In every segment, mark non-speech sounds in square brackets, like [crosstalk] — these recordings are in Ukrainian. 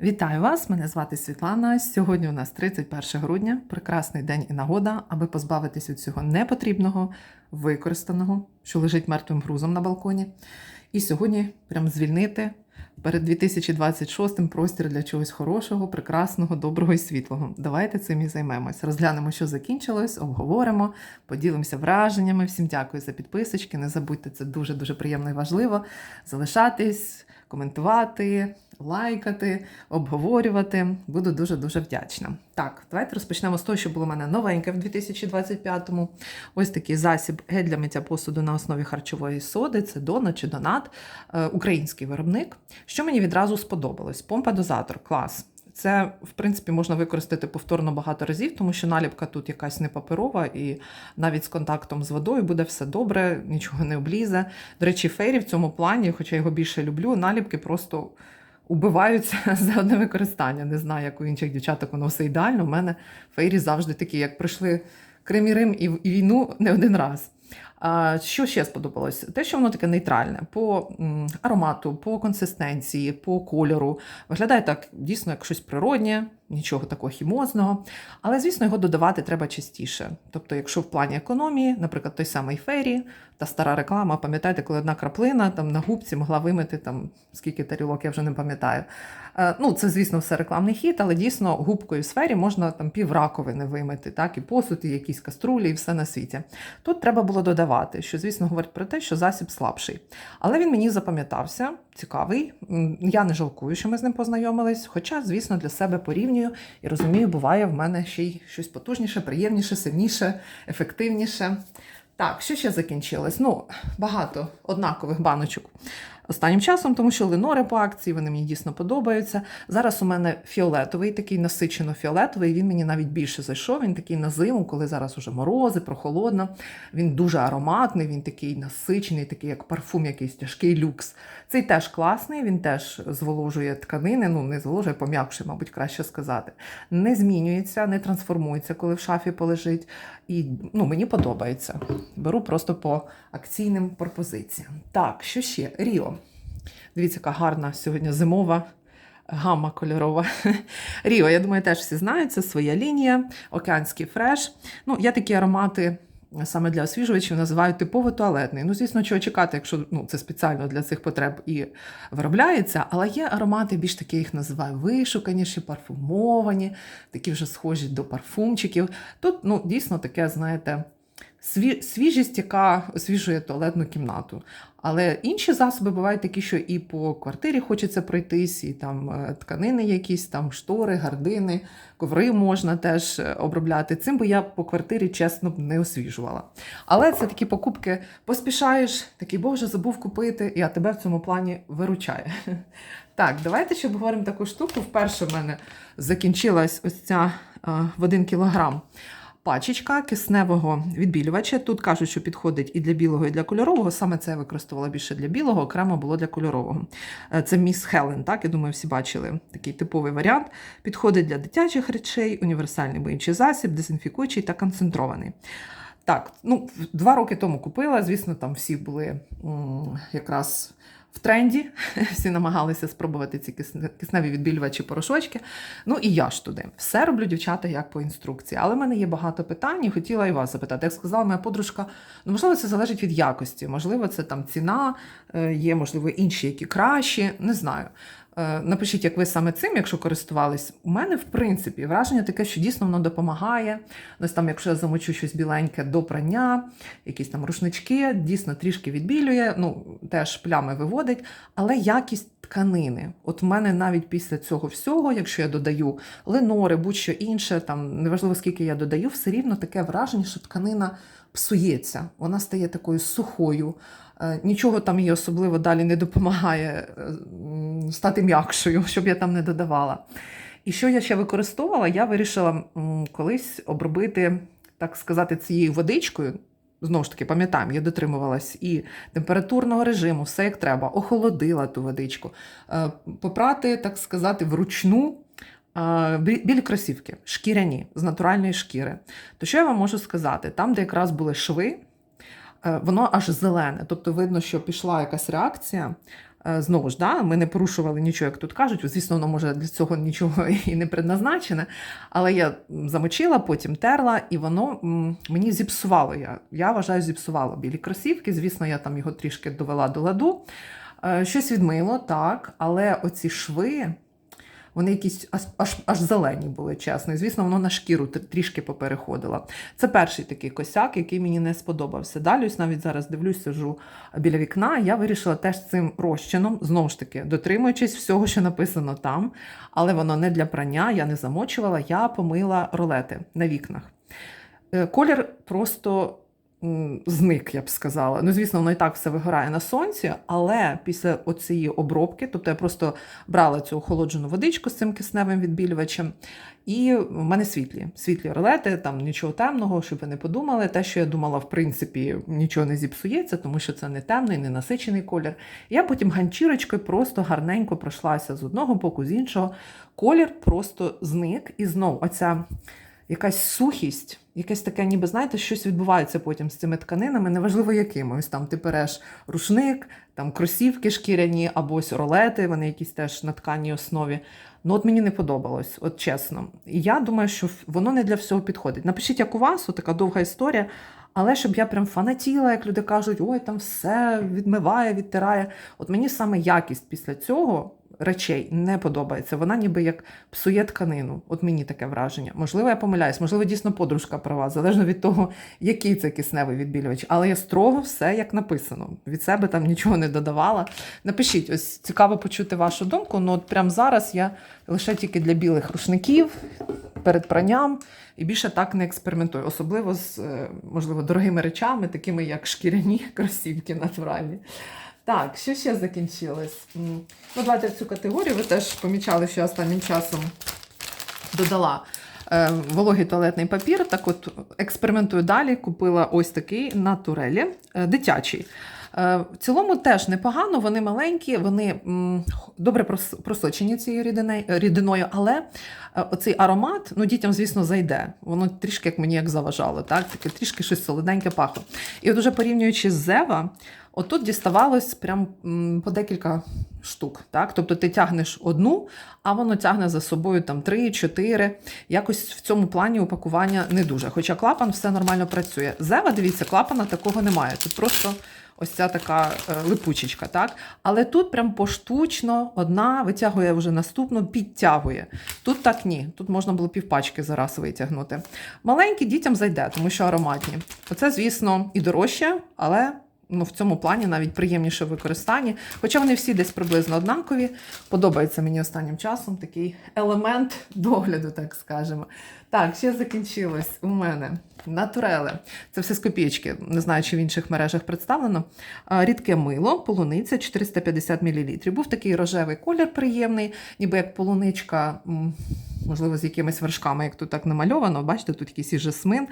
Вітаю вас! Мене звати Світлана. Сьогодні у нас 31 грудня, прекрасний день і нагода, аби позбавитись від цього непотрібного, використаного, що лежить мертвим грузом на балконі. І сьогодні прям звільнити перед 2026 простір для чогось хорошого, прекрасного, доброго і світлого. Давайте цим і займемось. Розглянемо, що закінчилось, обговоримо, поділимося враженнями. Всім дякую за підписочки. Не забудьте, це дуже дуже приємно і важливо. Залишатись, коментувати, лайкати, обговорювати. Буду дуже дуже вдячна. Так, давайте розпочнемо з того, що було в мене новеньке в 2025-му. Ось такий засіб гель для миття посуду на основі харчової соди. Це Дона чи Донат, е, український виробник. Що мені відразу сподобалось? Помпа-дозатор, клас. Це, в принципі, можна використати повторно багато разів, тому що наліпка тут якась не паперова, і навіть з контактом з водою буде все добре, нічого не облізе. До речі, фейрі в цьому плані, хоча я його більше люблю, наліпки просто убиваються [laughs] за одне використання. Не знаю, як у інших дівчаток воно все ідеально. У мене фейрі завжди такі, як пройшли Крим Рим і війну не один раз. Що ще сподобалось? Те, що воно таке нейтральне по аромату, по консистенції, по кольору. Виглядає так дійсно як щось природнє, нічого такого хімозного. Але, звісно, його додавати треба частіше. Тобто, якщо в плані економії, наприклад, той самий фері та стара реклама, пам'ятаєте, коли одна краплина там на губці могла вимити там скільки тарілок, я вже не пам'ятаю. Е, Ну, це, звісно, все рекламний хід, але дійсно губкою в сфері можна там пів раковини вимити, так, і посуд, і якісь каструлі, і все на світі. Тут треба було додавати, що, звісно, говорить про те, що засіб слабший. Але він мені запам'ятався, цікавий. Я не жалкую, що ми з ним познайомились. Хоча, звісно, для себе порівнюю і розумію, буває в мене ще й щось потужніше, приємніше, сильніше, ефективніше. Так, що ще закінчилось? Ну, багато однакових баночок останнім часом, тому що линори по акції, вони мені дійсно подобаються. Зараз у мене фіолетовий, такий насичено фіолетовий. Він мені навіть більше зайшов. Він такий на зиму, коли зараз уже морози, прохолодно. Він дуже ароматний, він такий насичений, такий як парфум, якийсь тяжкий люкс. Цей теж класний, він теж зволожує тканини, ну не зволожує, пом'якшує, мабуть, краще сказати. Не змінюється, не трансформується, коли в шафі полежить. І ну, мені подобається. Беру просто по акційним пропозиціям. Так, що ще? Ріо. Дивіться, яка гарна сьогодні зимова. Гамма кольорова. [laughs] Ріо, я думаю, теж всі знають, це своя лінія, океанський фреш. Ну, я такі аромати саме для освіжувачів називаю типово туалетний. Ну, звісно, чого чекати, якщо ну, це спеціально для цих потреб і виробляється, але є аромати, більш такі їх називаю вишуканіші, парфумовані, такі вже схожі до парфумчиків. Тут ну, дійсно таке, знаєте, свіжість, яка освіжує туалетну кімнату. Але інші засоби бувають такі, що і по квартирі хочеться пройтись, і там е, тканини якісь, там штори, гардини, коври можна теж е, обробляти. Цим би я по квартирі, чесно, б не освіжувала. Але це такі покупки поспішаєш, такий, боже, забув купити, а тебе в цьому плані виручає. [laughs] Так, давайте ще обговоримо таку штуку. Вперше в мене закінчилась ось ця е, в один кілограм пачечка кисневого відбілювача. Тут кажуть, що підходить і для білого, і для кольорового. Саме це я використовувала більше для білого, окремо було для кольорового. Е, Це міс Хелен, так, я думаю, всі бачили такий типовий варіант. Підходить для дитячих речей, універсальний миючий засіб, дезінфікуючий та концентрований. Так, ну, два роки тому купила. Звісно, там всі були м, якраз в тренді. [laughs] Всі намагалися спробувати ці кисне- кисневі відбілювачі порошочки. Ну і я ж туди. Все роблю, дівчата, як по інструкції. Але в мене є багато питань, і хотіла і вас запитати. Як сказала моя подружка, ну можливо, це залежить від якості. Можливо, це там ціна, е, є, можливо, інші, які кращі. Не знаю. Е, Напишіть, як ви саме цим, якщо користувались. У мене, в принципі, враження таке, що дійсно воно допомагає. Ось там, якщо я замочу щось біленьке до прання, якісь там рушнички, дійсно трішки відбілює, ну теж плями виводить, але якість тканини. От в мене навіть після цього всього, якщо я додаю ленори, будь-що інше, там неважливо скільки я додаю, все рівно таке враження, що тканина псується, вона стає такою сухою. Е, Нічого там їй особливо далі не допомагає е, стати м'якшою, [laughs] щоб я там не додавала. І що я ще використовувала, я вирішила колись обробити, так сказати, цією водичкою. Знову ж таки, пам'ятаємо, я дотримувалась і температурного режиму, все як треба, охолодила ту водичку, Е, попрати, так сказати, вручну бі- білі кросівки, шкіряні з натуральної шкіри. То що я вам можу сказати? Там, де якраз були шви, воно аж зелене. Тобто видно, що пішла якась реакція Е, Знову ж, да, ми не порушували нічого, як тут кажуть. Звісно, воно може для цього нічого [laughs] і не предназначене. Але я замочила, потім терла, і воно мені зіпсувало. Я, я вважаю, зіпсувало білі кросівки. Звісно, я там його трішки довела до ладу. Е, Щось відмило, так, але оці шви. Вони якісь аж, аж, зелені були, чесно. І, звісно, воно на шкіру трішки попереходило. Це перший такий косяк, який мені не сподобався. Далі, ось навіть зараз дивлюсь, сижу біля вікна. Я вирішила теж цим розчином, знову ж таки, дотримуючись всього, що написано там, але воно не для прання, я не замочувала, я помила ролети на вікнах. Е, Колір просто зник, я б сказала. Ну, звісно, воно і так все вигорає на сонці, але після оцієї обробки, тобто я просто брала цю охолоджену водичку з цим кисневим відбілювачем, і в мене світлі, світлі ролети, там нічого темного, щоб ви не подумали. Те, що я думала, в принципі, нічого не зіпсується, тому що це не темний, не насичений колір. Я потім ганчірочкою просто гарненько пройшлася з одного боку, з іншого. Колір просто зник, і знов оця якась сухість, якесь таке, ніби знаєте, щось відбувається потім з цими тканинами, неважливо якими. Ось там ти береш рушник, там кросівки шкіряні або ось ролети, вони якісь теж на тканій основі. Ну, от мені не подобалось, от чесно. І я думаю, що воно не для всього підходить. Напишіть, як у вас, от така довга історія. Але щоб я прям фанатіла, як люди кажуть, ой, там все відмиває, відтирає. От мені саме якість після цього речей не подобається. Вона ніби як псує тканину. От мені таке враження. Можливо, я помиляюсь, можливо, дійсно подружка права, залежно від того, який це кисневий відбілювач. Але я строго все як написано. Від себе там нічого не додавала. Напишіть, ось цікаво почути вашу думку. Ну от прямо зараз я лише тільки для білих рушників перед пранням. І більше так не експериментую, особливо з, е, можливо, дорогими речами, такими як шкіряні кросівки натуральні. Так, що ще закінчилось? Ну, давайте в цю категорію. Ви теж помічали, що я останнім часом додала е, вологий туалетний папір. Так от експериментую далі. Купила ось такий на турелі, е, дитячий. Е, В цілому теж непогано, вони маленькі, вони добре просочені цією рідиною, але оцей аромат, ну дітям, звісно, зайде. Воно трішки як мені як заважало, так? Таке трішки щось солоденьке пахло. І от уже порівнюючи з Зева, отут діставалось прям по декілька штук. Так? Тобто ти тягнеш одну, а воно тягне за собою там 3-4. Якось в цьому плані упакування не дуже. Хоча клапан все нормально працює. Зева, дивіться, клапана такого немає. Тут просто ось ця така е, липучечка. Так? Але тут прям поштучно одна витягує вже наступну, підтягує. Тут так ні. Тут можна було півпачки зараз витягнути. Маленькі дітям зайде, тому що ароматні. Оце, звісно, і дорожче, але ну, в цьому плані навіть приємніше в використанні. Хоча вони всі десь приблизно однакові. Подобається мені останнім часом такий елемент догляду, так скажемо. Так, ще закінчилось у мене натуреле. Це все з копійки. Не знаю, чи в інших мережах представлено. Рідке мило, полуниця 450 мл. Був такий рожевий колір приємний, ніби як полуничка. Можливо, з якимись вершками, як тут так намальовано. Бачите, тут якийсь і жасмин.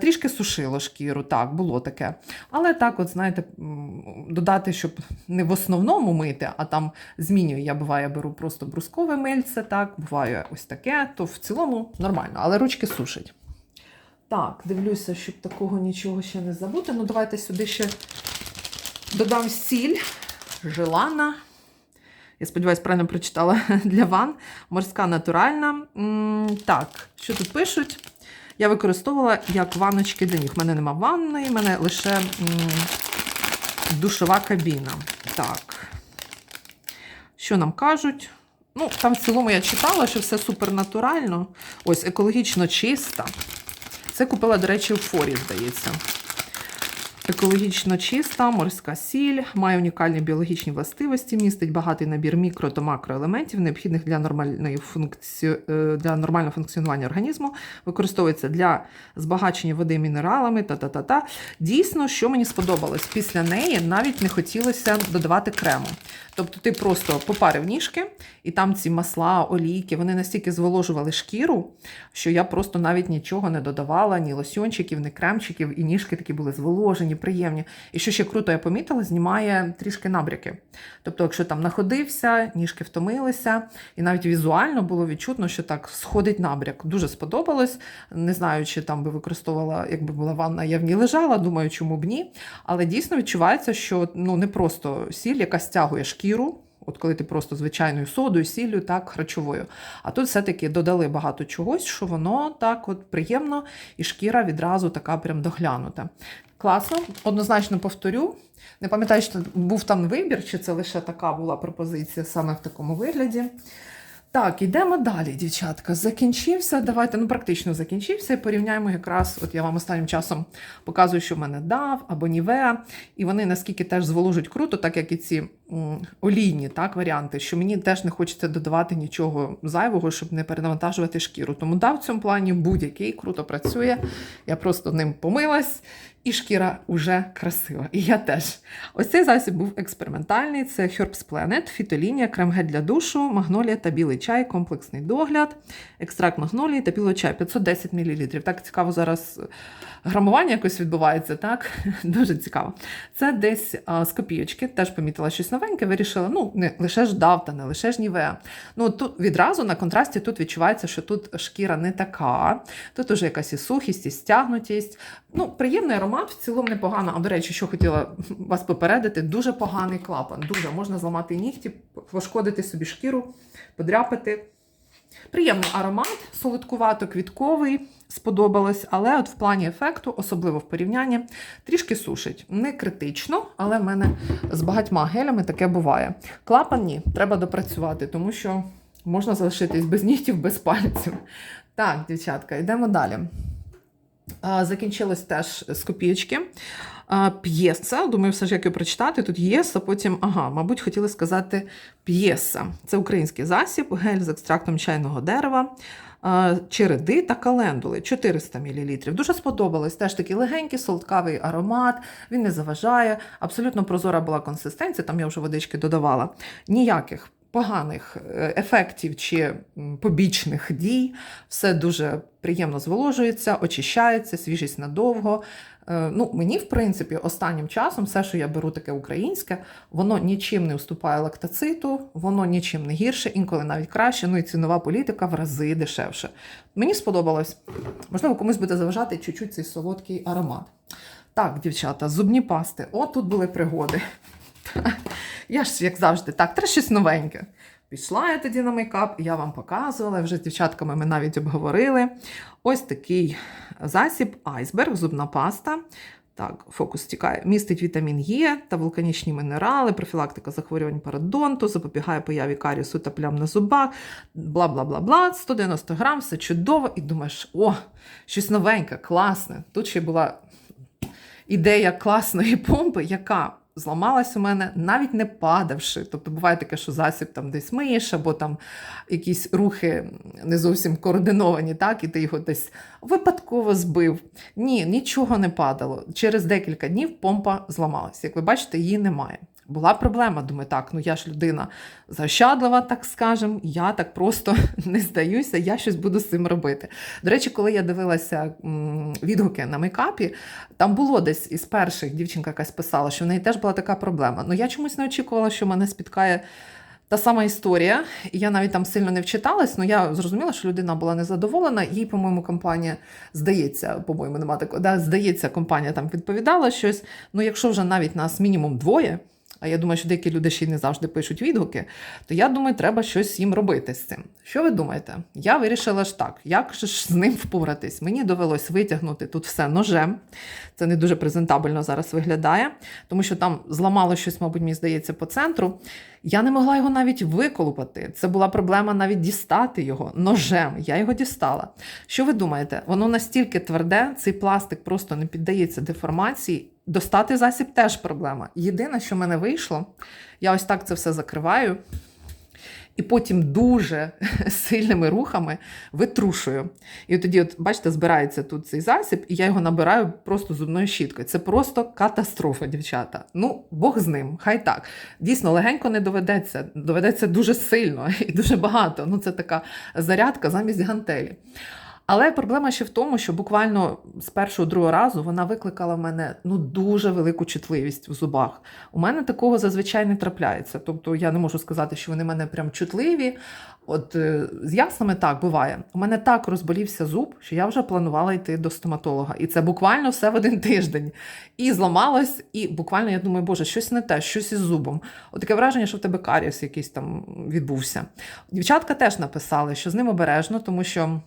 Трішки сушило шкіру, так, було таке. Але так, от знаєте, додати, щоб не в основному мити, а там змінюю. Я буває беру просто брускове мильце, так, буває ось таке, то в цілому нормально, але ручки сушить. Так, дивлюся, щоб такого нічого ще не забути. Ну, давайте сюди ще додам сіль, желана. Я сподіваюся, правильно прочитала [laughs] для ван. Морська натуральна. Так, що тут пишуть? Я використовувала як ванночки для ніг. У мене нема ванної, в мене лише душова кабіна. Так. Що нам кажуть? Ну, там в цілому я читала, що все супернатурально. Ось, екологічно чиста. Це купила, до речі, у форі, здається. Екологічно чиста, морська сіль, має унікальні біологічні властивості, містить багатий набір мікро та макроелементів, необхідних для нормальної функці... е, для нормального функціонування організму, використовується для збагачення води мінералами та-та-та-та. Дійсно, що мені сподобалось, після неї навіть не хотілося додавати крему. Тобто ти просто попарив ніжки, і там ці масла, олійки, вони настільки зволожували шкіру, що я просто навіть нічого не додавала, ні лосьончиків, ні кремчиків, і ніжки такі були зволожені, зволожені, приємні. І що ще круто, я помітила, знімає трішки набряки. Тобто, якщо там находився, ніжки втомилися, і навіть візуально було відчутно, що так сходить набряк. Дуже сподобалось. Не знаю, чи там би використовувала, якби була ванна, я в ній лежала, думаю, чому б ні. Але дійсно відчувається, що ну не просто сіль, яка стягує шкіру. От коли ти просто звичайною содою, сіллю, так, харчовою. А тут все-таки додали багато чогось, що воно так от приємно, і шкіра відразу така прям доглянута. Класно, однозначно повторю. Не пам'ятаю, що був там вибір, чи це лише така була пропозиція саме в такому вигляді. Так, йдемо далі, дівчатка. Закінчився. Давайте, ну практично закінчився. І порівняємо якраз, от я вам останнім часом показую, що в мене дав або Нівеа. І вони наскільки теж зволожують круто, так як і ці олійні так, варіанти, що мені теж не хочеться додавати нічого зайвого, щоб не перенавантажувати шкіру. Тому дав в цьому плані будь-який круто працює. Я просто ним помилась. І шкіра вже красива. І я теж. Ось цей засіб був експериментальний. Це Herbs Planet, фітолінія, крем-гель для душу, магнолія та білий чай, комплексний догляд, екстракт магнолії та білий чай 510 мл. Так цікаво зараз грамування якось відбувається, так? [laughs] Дуже цікаво. Це десь а, з копійочки, теж помітила щось новеньке, вирішила, ну, не лише ж дав, та не лише ж нівеа. Ну, тут відразу на контрасті тут відчувається, що тут шкіра не така, тут уже якась і сухість, і стягнутість. Ну, приємний аромат, в цілому непогано. А до речі, що хотіла вас попередити, дуже поганий клапан. Дуже можна зламати нігті, пошкодити собі шкіру, подряпати. Приємний аромат, солодкувато-квітковий, сподобалось, але от в плані ефекту, особливо в порівнянні, трішки сушить. Не критично, але в мене з багатьма гелями таке буває. Клапан ні, треба допрацювати, тому що можна залишитись без нігтів, без пальців. Так, дівчатка, йдемо далі. Закінчилось теж з копійочки. А, П'єса, думаю, все ж як його прочитати. Тут єса, потім, ага, мабуть, хотіли сказати п'єса. Це український засіб, гель з екстрактом чайного дерева, череди та календули 400 мл. Дуже сподобалось. Теж такий легенький, солодкавий аромат, він не заважає. Абсолютно прозора була консистенція, там я вже водички додавала. Ніяких поганих е, ефектів чи побічних дій. Все дуже приємно зволожується, очищається, свіжість надовго. Е, Ну, мені, в принципі, останнім часом все, що я беру таке українське, воно нічим не уступає лактоциту, воно нічим не гірше, інколи навіть краще. Ну і цінова політика в рази дешевше. Мені сподобалось. Можливо, комусь буде заважати чуть-чуть цей солодкий аромат. Так, дівчата, зубні пасти. О, тут були пригоди. Я ж, як завжди, так, треба щось новеньке. Пішла я тоді на мейкап, я вам показувала, вже з дівчатками ми навіть обговорили. Ось такий засіб айсберг, зубна паста. Так, фокус тікає. Містить вітамін Е та вулканічні мінерали, профілактика захворювань парадонту, запобігає появі карісу та плям на зубах, бла бла бла бла. 190 грам, все чудово. І думаєш, о, щось новеньке, класне. Тут ще була ідея класної помпи, яка зламалась у мене, навіть не падавши. Тобто буває таке, що засіб там десь миєш, або там якісь рухи не зовсім координовані, так, і ти його десь випадково збив. Ні, нічого не падало. Через декілька днів помпа зламалась. Як ви бачите, її немає. Була проблема, думаю, так, ну я ж людина заощадлива, так скажем, я так просто [laughs] не здаюся, я щось буду з цим робити. До речі, коли я дивилася відгуки на мейкапі, там було десь із перших дівчинка якась писала, що в неї теж була така проблема. Ну я чомусь не очікувала, що мене спіткає. Та сама історія, і я навіть там сильно не вчиталась, але я зрозуміла, що людина була незадоволена. Їй, по-моєму, компанія здається, по-моєму, нема такого. Да, здається, компанія там відповідала щось. Ну, якщо вже навіть нас мінімум двоє, а я думаю, що деякі люди ще й не завжди пишуть відгуки, то я думаю, треба щось їм робити з цим. Що ви думаєте? Я вирішила ж так, як ж з ним впоратись? Мені довелось витягнути тут все ножем. Це не дуже презентабельно зараз виглядає, тому що там зламало щось, мабуть, мені здається, по центру. Я не могла його навіть виколупати. Це була проблема навіть дістати його ножем. Я його дістала. Що ви думаєте? Воно настільки тверде, цей пластик просто не піддається деформації. Достати засіб теж проблема. Єдине, що в мене вийшло, я ось так це все закриваю. І потім дуже [laughs] сильними рухами витрушую. І тоді, от, бачите, збирається тут цей засіб, і я його набираю просто зубною щіткою. Це просто катастрофа, дівчата. Ну, Бог з ним, хай так. Дійсно, легенько не доведеться, доведеться дуже сильно [laughs] і дуже багато. Ну, це така зарядка замість гантелі. Але проблема ще в тому, що буквально з першого другого разу вона викликала в мене ну дуже велику чутливість в зубах. У мене такого зазвичай не трапляється. Тобто я не можу сказати, що вони в мене прям чутливі. От е, з ясними так буває. У мене так розболівся зуб, що я вже планувала йти до стоматолога. І це буквально все в один тиждень. І зламалось, і буквально я думаю, боже, щось не те, щось із зубом. От таке враження, що в тебе карієс якийсь там відбувся. Дівчатка теж написали, що з ним обережно, тому що.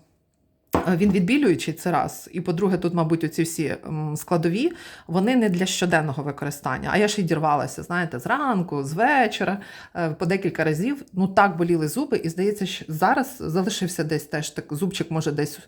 Е, Він відбілюючий це раз. І по-друге, тут, мабуть, оці всі складові, вони не для щоденного використання. А я ж відірвалася, знаєте, зранку, з вечора, е, по декілька разів. Ну так боліли зуби, і здається, що зараз залишився десь теж так. Зубчик може десь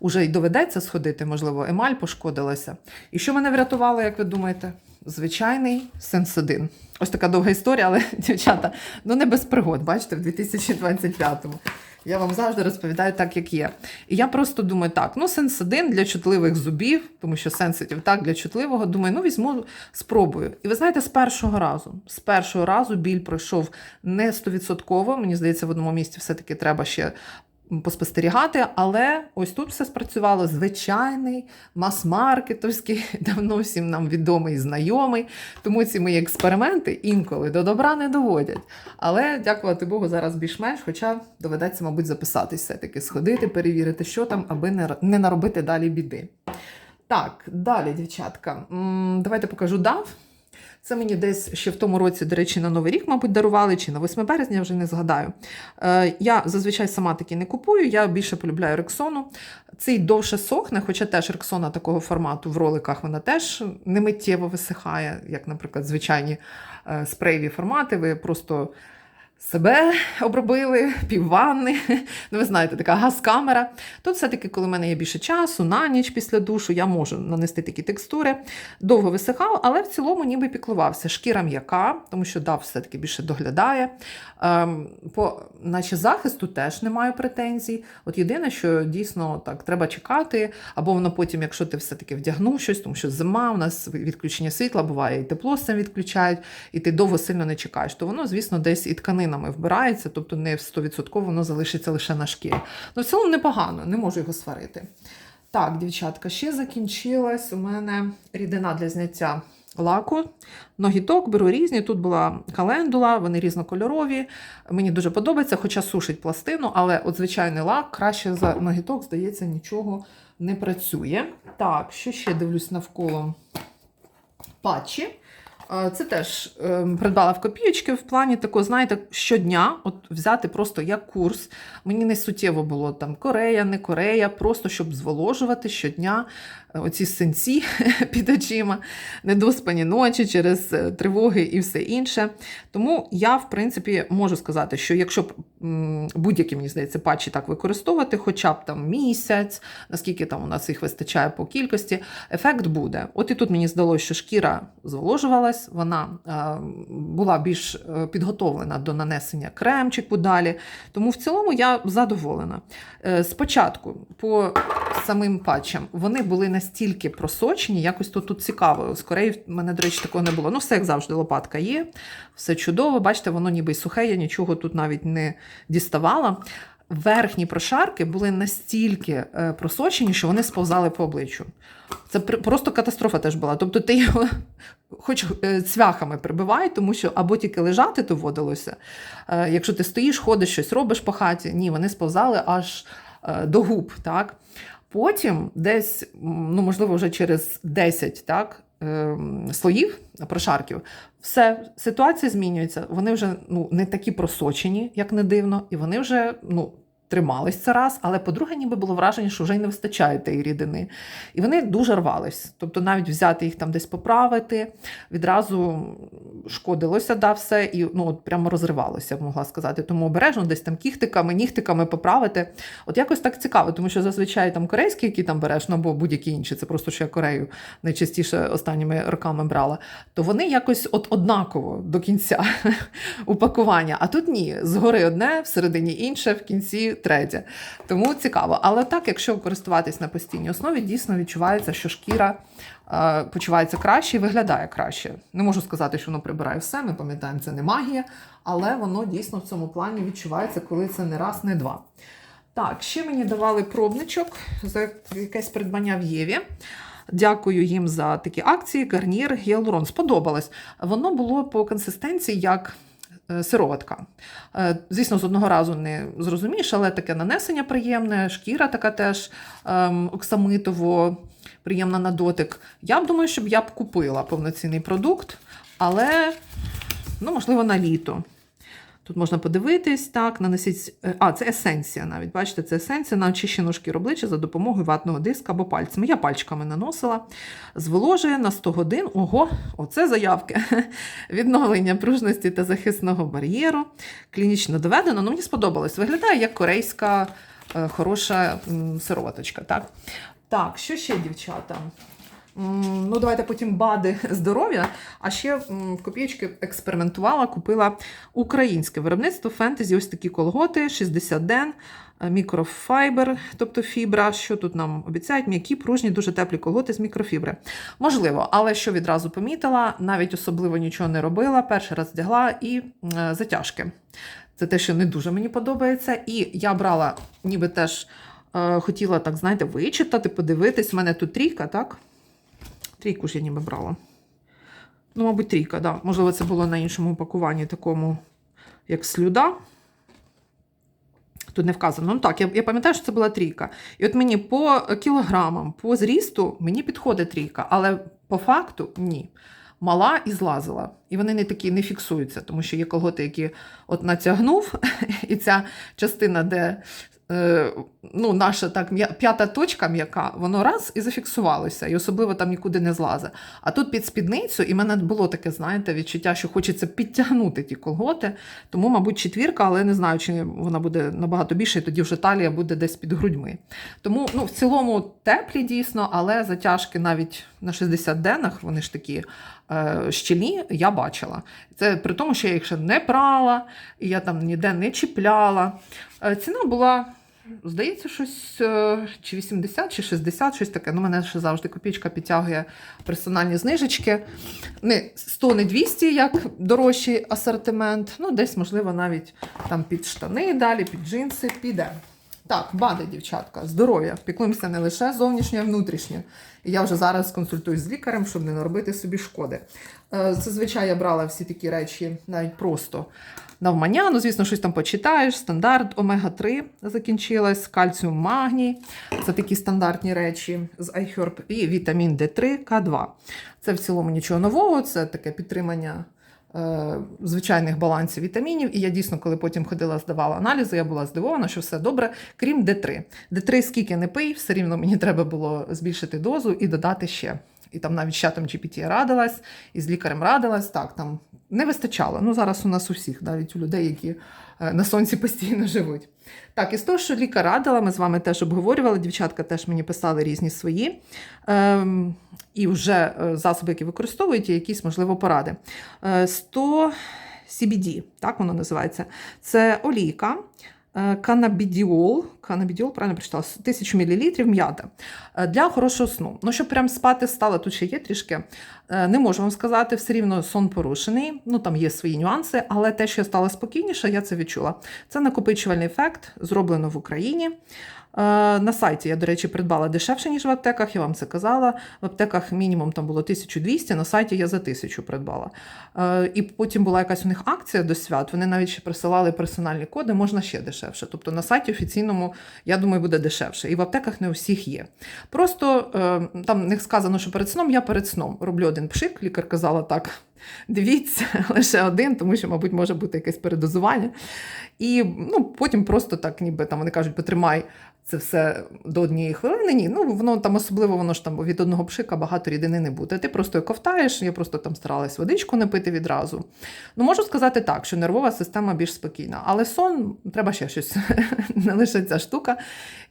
уже й доведеться сходити, можливо, емаль пошкодилася. І що мене врятувало, як ви думаєте? Звичайний сенсодин. Ось така довга історія, але [laughs] дівчата, ну не без пригод, бачите, в 2025-му. Я вам завжди розповідаю так, як є. І я просто думаю, так, ну сенс один для чутливих зубів, тому що сенситів так для чутливого. Думаю, ну візьму, спробую. І ви знаєте, з першого разу, з першого разу біль пройшов не стовідсотково. Мені здається, в одному місці все-таки треба ще поспостерігати, але ось тут все спрацювало звичайний мас-маркетовський, [laughs] давно всім нам відомий знайомий. Тому ці мої експерименти інколи до добра не доводять. Але дякувати Богу, зараз більш-менш, хоча доведеться, мабуть, записатись все-таки, сходити, перевірити, що там, аби не наробити далі біди. Так, далі, дівчатка. Давайте покажу дав. Це мені десь ще в тому році, до речі, на Новий рік, мабуть, дарували, чи на 8 березня, я вже не згадаю. Е, я зазвичай сама таки не купую, я більше полюбляю рексону. Цей довше сохне, хоча теж рексона такого формату в роликах вона теж не миттєво висихає, як, наприклад, звичайні е, спреєві формати. Ви просто себе обробили, півванни. [laughs] Ну, ви знаєте, така газ-камера. Тут все-таки, коли в мене є більше часу, на ніч після душу, я можу нанести такі текстури. Довго висихав, але в цілому ніби піклувався. Шкіра м'яка, тому що дав все-таки більше доглядає. Ем, по наче захисту теж не маю претензій. От єдине, що дійсно так треба чекати, або воно потім, якщо ти все-таки вдягнув щось, тому що зима, у нас відключення світла буває, і тепло цим відключають, і ти довго сильно не чекаєш, то воно, звісно, десь і тканинами вбирається, тобто не в 100% воно залишиться лише на шкірі. Ну, в цілому непогано, не можу його сварити. Так, дівчатка, ще закінчилась у мене рідина для зняття лаку. Ногіток беру різні. Тут була календула, вони різнокольорові. Мені дуже подобається, хоча сушить пластину, але от звичайний лак краще за ногіток, здається, нічого не працює. Так, що ще дивлюсь навколо патчі. Це теж е, придбала в копійочки в плані такого, знаєте, щодня от взяти просто як курс. Мені не суттєво було там Корея, не Корея, просто щоб зволожувати щодня оці синці [laughs] під очима, недоспані ночі через е, тривоги і все інше. Тому я, в принципі, можу сказати, що якщо будь-які, мені здається, патчі так використовувати, хоча б там місяць, наскільки там у нас їх вистачає по кількості, ефект буде. От і тут мені здалося, що шкіра зволожувалась, вона е, була більш е, підготовлена до нанесення кремчику далі. Тому в цілому я задоволена. Спочатку, по самим патчам, вони були настільки просочені, якось то тут цікаво. З в мене, до речі, такого не було. Ну, все як завжди, лопатка є, все чудово. Бачите, воно ніби сухе, я нічого тут навіть не діставала. Верхні прошарки були настільки е, просочені, що вони сповзали по обличчю. Це просто катастрофа теж була. Тобто ти його [laughs] хоч е, цвяхами прибивай, тому що або тільки лежати доводилося. Е, Якщо ти стоїш, ходиш, щось робиш по хаті, ні, вони сповзали аж до губ. Так? Потім десь, ну можливо, вже через 10 так, ем, слоїв прошарків, все, ситуація змінюється. Вони вже ну, не такі просочені, як не дивно, і вони вже ну, тримались це раз, але по-друге, ніби було враження, що вже й не вистачає тієї рідини. І вони дуже рвались. Тобто навіть взяти їх там десь поправити, відразу шкодилося да, все, і ну, от прямо розривалося, могла сказати. Тому обережно десь там кіхтиками, нігтиками поправити. От якось так цікаво, тому що зазвичай там корейські, які там береш, ну або будь-які інші, це просто що я Корею найчастіше останніми роками брала, то вони якось от однаково до кінця [laughs] упакування. А тут ні, згори одне, всередині інше, в кінці третє. Тому цікаво. Але так, якщо користуватись на постійній основі, дійсно відчувається, що шкіра е, почувається краще і виглядає краще. Не можу сказати, що воно прибирає все. Ми пам'ятаємо, це не магія, але воно дійсно в цьому плані відчувається, коли це не раз, не два. Так, ще мені давали пробничок за якесь придбання в Єві. Дякую їм за такі акції. Гарнір гіалурон. Сподобалось. Воно було по консистенції як сироватка. Е, Звісно, з одного разу не зрозумієш, але таке нанесення приємне, шкіра така теж ем, оксамитово, приємна на дотик. Я б думаю, щоб я б купила повноцінний продукт, але ну, можливо на літо. Тут можна подивитись, так, нанесіть. е, А, це есенція навіть. Бачите, це есенція на очищену шкіру обличчя за допомогою ватного диска або пальцями. Я пальчиками наносила. Зволожує на 100 годин. Ого, оце заявки. [laughs] Відновлення пружності та захисного бар'єру. Клінічно доведено. Ну, мені сподобалось. Виглядає як корейська е, хороша сироваточка. Так? так, що ще, дівчата? Ну, давайте потім бади [laughs] здоров'я. А ще в копійки експериментувала, купила українське виробництво фентезі. Ось такі колготи, 60 ден, е, мікрофайбер, тобто фібра. Що тут нам обіцяють? М'які, пружні, дуже теплі колготи з мікрофібри. Можливо, але що відразу помітила, навіть особливо нічого не робила. Перший раз вдягла і е, затяжки. Це те, що не дуже мені подобається. І я брала, ніби теж е, хотіла так, знаєте, вичитати, подивитись. У мене тут трійка, так? Трійку ж я ніби брала. Ну, мабуть, трійка, да. Можливо, це було на іншому упакуванні, такому, як слюда. Тут не вказано. Ну так, я, я пам'ятаю, що це була трійка. І от мені по кілограмам, по зрісту мені підходить трійка, але по факту ні. Мала і злазила. І вони не такі не фіксуються, тому що є колготи, які от натягнув, [laughs] і ця частина, де ну, наша так, п'ята точка м'яка, воно раз і зафіксувалося, і особливо там нікуди не злазить. А тут під спідницю, і в мене було таке, знаєте, відчуття, що хочеться підтягнути ті колготи. Тому, мабуть, четвірка, але не знаю, чи вона буде набагато більше, і тоді вже талія буде десь під грудьми. Тому ну, в цілому теплі дійсно, але затяжки навіть на 60 денах, вони ж такі е, щільні, я бачила. Це при тому, що я їх ще не прала, і я там ніде не чіпляла. Е, ціна була. Здається, щось е, чи 80, чи 60, щось таке. Ну, мене ще завжди копійка підтягує персональні знижечки. Не 100, не 200, як дорожчий асортимент. Ну, десь, можливо, навіть там під штани далі, під джинси піде. Так, бади, дівчатка, здоров'я. Піклуємося не лише зовнішнє, а внутрішнє. І я вже зараз консультуюсь з лікарем, щоб не наробити собі шкоди. Е, Зазвичай я брала всі такі речі навіть просто навмання. Ну, звісно, щось там почитаєш. Стандарт омега-3 закінчилась, кальціум, магній. Це такі стандартні речі з iHerb. І вітамін D3, К2. Це в цілому нічого нового, це таке підтримання е, звичайних балансів вітамінів. І я дійсно, коли потім ходила, здавала аналізи, я була здивована, що все добре, крім Д3. Д3 скільки не пий, все рівно мені треба було збільшити дозу і додати ще. І там навіть з чатом GPT радилась, і з лікарем радилась. Так, там не вистачало. Ну, зараз у нас у всіх, навіть у людей, які е, на сонці постійно живуть. Так, і з того, що ліка радила, ми з вами теж обговорювали. Дівчатка теж мені писали різні свої ем, і вже е, засоби, які використовують, і якісь, можливо, поради. Е, 100 CBD, так воно називається. Це олійка. Е, Канабідіол, канабідіол, правильно прочитала, 1000 мл м'ята е, для хорошого сну. Ну, щоб прям спати стало, тут ще є трішки. е, Не можу вам сказати, все рівно сон порушений. Ну там є свої нюанси, але те, що я стала спокійніше, я це відчула. Це накопичувальний ефект, зроблено в Україні. Е, На сайті я, до речі, придбала дешевше, ніж в аптеках, я вам це казала. В аптеках мінімум там було 1200, на сайті я за 1000 придбала. Е, І потім була якась у них акція до свят. Вони навіть ще присилали персональні коди, можна ще дешевше. Тобто на сайті офіційному, я думаю, буде дешевше. І в аптеках не у всіх є. Просто е, там в сказано, що перед сном я перед сном роблю один пшик. Лікар казала так. Дивіться, [laughs] лише один, тому що, мабуть, може бути якесь передозування. І ну, потім просто так, ніби там вони кажуть, потримай це все до однієї хвилини. Ні, ну воно там особливо, воно ж там від одного пшика багато рідини не буде. Ти просто ковтаєш, я просто там старалась водичку не пити відразу. Ну, можу сказати так, що нервова система більш спокійна, але сон треба ще щось, [laughs] не лише ця штука.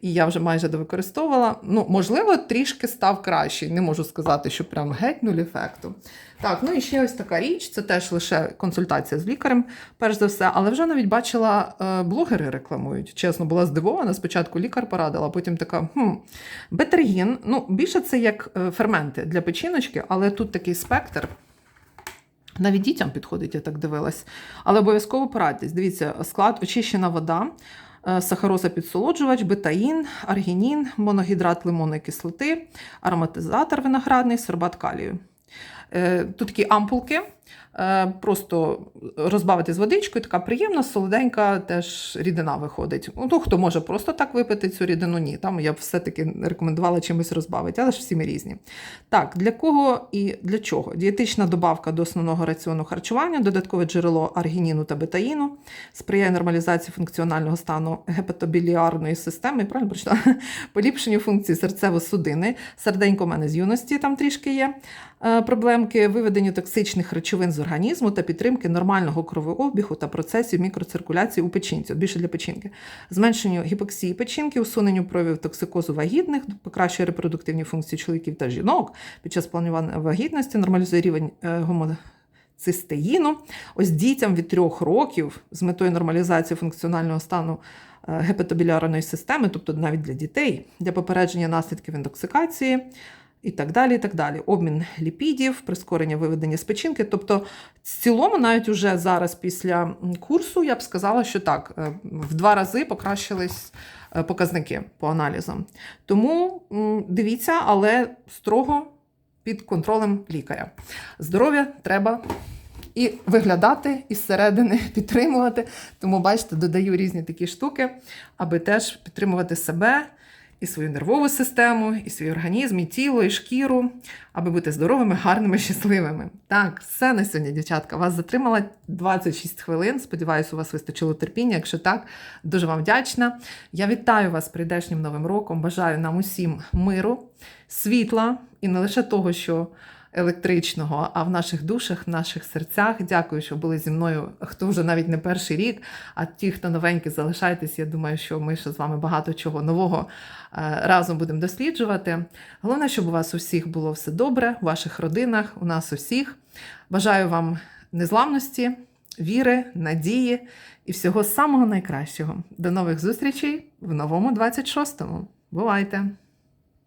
І я вже майже довикористовувала. Ну, можливо, трішки став кращий. Не можу сказати, що прям геть нуль ефекту. Так, ну і ще ось така річ, це теж лише консультація з лікарем, перш за все, але вже навіть бачила, е, блогери рекламують. Чесно, була здивована. Спочатку лікар порадила, потім така: хм, бетергін. Ну, більше це як е, ферменти для печіночки, але тут такий спектр. Навіть дітям підходить, я так дивилась. Але обов'язково порадьтесь. Дивіться, склад очищена вода, е, сахароза підсолоджувач, бетаїн, аргінін, моногідрат лимонної кислоти, ароматизатор виноградний, сорбат калію. Е, Тут такі ампулки, просто розбавити з водичкою, така приємна, солоденька теж рідина виходить. Ну, хто може просто так випити цю рідину, ні. Там я б все-таки рекомендувала чимось розбавити, але ж всі ми різні. Так, для кого і для чого? Дієтична добавка до основного раціону харчування, додаткове джерело аргініну та бетаїну, сприяє нормалізації функціонального стану гепатобіліарної системи, правильно прочитала? [laughs] поліпшенню функції серцево-судини. Серденько в мене з юності там трішки є е, проблемки, виведенню токсичних речовин з організму та підтримки нормального кровообігу та процесів мікроциркуляції у печінці, більше для печінки, зменшенню гіпоксії печінки, усуненню проявів токсикозу вагітних, покращує репродуктивні функції чоловіків та жінок під час планування вагітності, нормалізує рівень е, гомо. Цистеїну. Ось дітям від трьох років з метою нормалізації функціонального стану е, гепатобілярної системи, тобто навіть для дітей, для попередження наслідків інтоксикації і так далі. і так далі. Обмін ліпідів, прискорення виведення з печінки. Тобто, в цілому, навіть уже зараз після курсу, я б сказала, що так, е, в два рази покращились е, показники по аналізам. Тому дивіться, але строго під контролем лікаря. Здоров'я треба і виглядати, і зсередини [laughs] підтримувати. Тому, бачите, додаю різні такі штуки, аби теж підтримувати себе і свою нервову систему, і свій організм, і тіло, і шкіру, аби бути здоровими, гарними, щасливими. Так, все на сьогодні, дівчатка. Вас затримала 26 хвилин. Сподіваюсь, у вас вистачило терпіння. Якщо так, дуже вам вдячна. Я вітаю вас прийдешнім новим роком. Бажаю нам усім миру, світла і не лише того, що електричного, а в наших душах, в наших серцях. Дякую, що були зі мною. Хто вже навіть не перший рік, а ті, хто новенькі, залишайтесь. Я думаю, що ми ще з вами багато чого нового е, разом будемо досліджувати. Головне, щоб у вас усіх було все добре, у ваших родинах, у нас усіх. Бажаю вам незламності, віри, надії і всього самого найкращого. До нових зустрічей в новому 26-му. Бувайте!